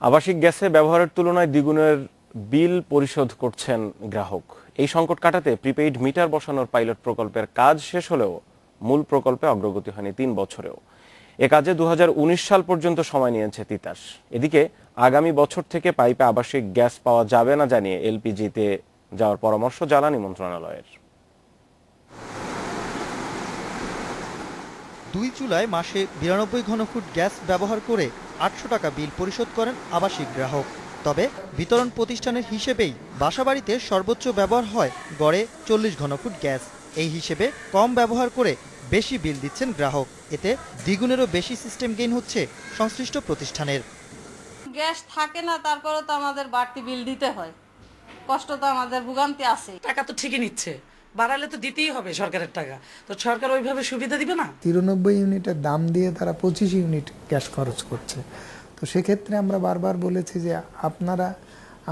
আবাসিক গ্যাসে ব্যবহারের তুলনায় দ্বিগুণের বিল পরিশোধ করছেন গ্রাহক। এই সংকট কাটাতে প্রিপেইড মিটার বসানোর পাইলট প্রকল্পের কাজ শেষ হলেও মূল প্রকল্পে অগ্রগতি হয়নি তিন বছরেও। এ কাজে দু হাজার উনিশ সাল পর্যন্ত সময় নিয়েছে তিতাস। এদিকে আগামী বছর থেকে পাইপে আবাসিক গ্যাস পাওয়া যাবে না জানিয়ে এলপিজিতে যাওয়ার পরামর্শ জ্বালানি মন্ত্রণালয়ের। দুই জুলাই মাসে বিরানব্বই ঘনফুট গ্যাস ব্যবহার করে আটশো টাকা বিল পরিশোধ করেন আবাসিক গ্রাহক। তবে বিতরণ প্রতিষ্ঠানের হিসেবেই বাসাবাড়িতে সর্বোচ্চ ব্যবহার হয় গড়ে চল্লিশ ঘনফুট গ্যাস। এই হিসেবে কম ব্যবহার করে বেশি বিল দিচ্ছেন গ্রাহক। এতে দ্বিগুণেরও বেশি সিস্টেম গেইন হচ্ছে সংশ্লিষ্ট প্রতিষ্ঠানের। গ্যাস থাকে না তারপরে তো আমাদের বাড়তি বিল দিতে হয়। কষ্ট তো আমাদের ভোগান্তি আছে টাকা তো ঠিকই নিচ্ছে। বাড়ালে তো দিতেই হবে সরকারের টাকা। তো সরকার ওইভাবে সুবিধা দিবে না? তিরানব্বই ইউনিটের দাম দিয়ে তারা পঁচিশ ইউনিট গ্যাস খরচ করছে। তো সেক্ষেত্রে আমরা বারবার বলেছি যে আপনারা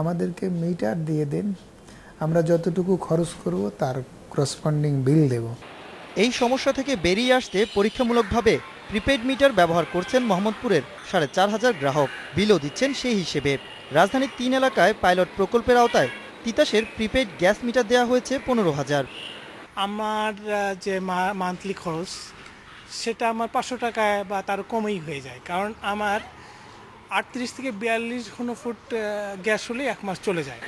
আমাদেরকে মিটার দিয়ে দেন। আমরা যতটুকু খরচ করব তার করসপন্ডিং বিল দেব। এই সমস্যা থেকে বেরিয়ে আসতে পরীক্ষামূলকভাবে প্রিপেড মিটার ব্যবহার করছেন মোহাম্মদপুরের সাড়ে চার হাজার গ্রাহক। বিলও দিচ্ছেন সেই হিসেবে। রাজধানীর তিন এলাকায় পাইলট প্রকল্পের আওতায় তিতাসের প্রিপেড গ্যাস মিটার দেওয়া হয়েছে পনেরো হাজার। আমার যে মান্থলি খরচ সেটা আমার পাঁচশো টাকায় বা তার কমেই হয়ে যায়। কারণ আমার আটত্রিশ থেকে বিয়াল্লিশ ঘন ফুট গ্যাস হলে এক মাস চলে যায়।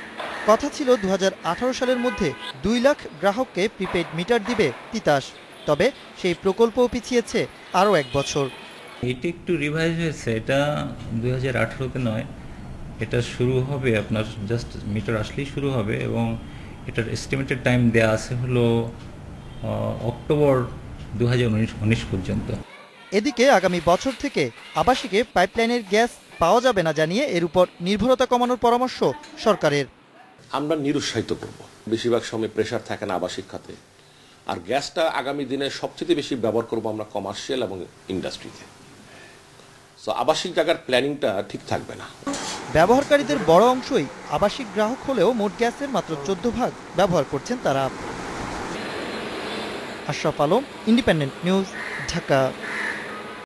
কথা ছিল দু হাজার আঠারো সালের মধ্যে দুই লাখ গ্রাহককে প্রিপেড মিটার দিবে তিতাস। তবে সেই প্রকল্পও পিছিয়েছে আরও এক বছর। এটা একটু রিভাইজ হয়েছে এটা দু হাজার আঠারোতে নয়। এটা শুরু হবে আপনার জাস্ট মিটার আসলেই শুরু হবে এবং এটার এস্টিমেটেড টাইম দেওয়া আছে হলো অক্টোবর দু হাজার উনিশ পর্যন্ত। এদিকে আগামী বছর থেকে আবাসিকে পাইপলাইনের গ্যাস পাওয়া যাবে না জানিয়ে এর উপর নির্ভরতা কমানোর পরামর্শ সরকারের। আমরা নিরুৎসাহিত করব। বেশিরভাগ সময় প্রেশার থাকে না আবাসিক খাতে। আর গ্যাসটা আগামী দিনে সবচেয়ে বেশি ব্যবহার করব আমরা কমার্শিয়াল এবং ইন্ডাস্ট্রিতে সো আবাসিক জায়গার প্ল্যানিংটা ঠিক থাকবে না। ব্যবহারকারীদের বড় অংশই আবাসিক গ্রাহক হলেও মোট গ্যাসের মাত্র চোদ্দ ভাগ ব্যবহার করছেন তারা। Ashraf Alam independent news Dhaka.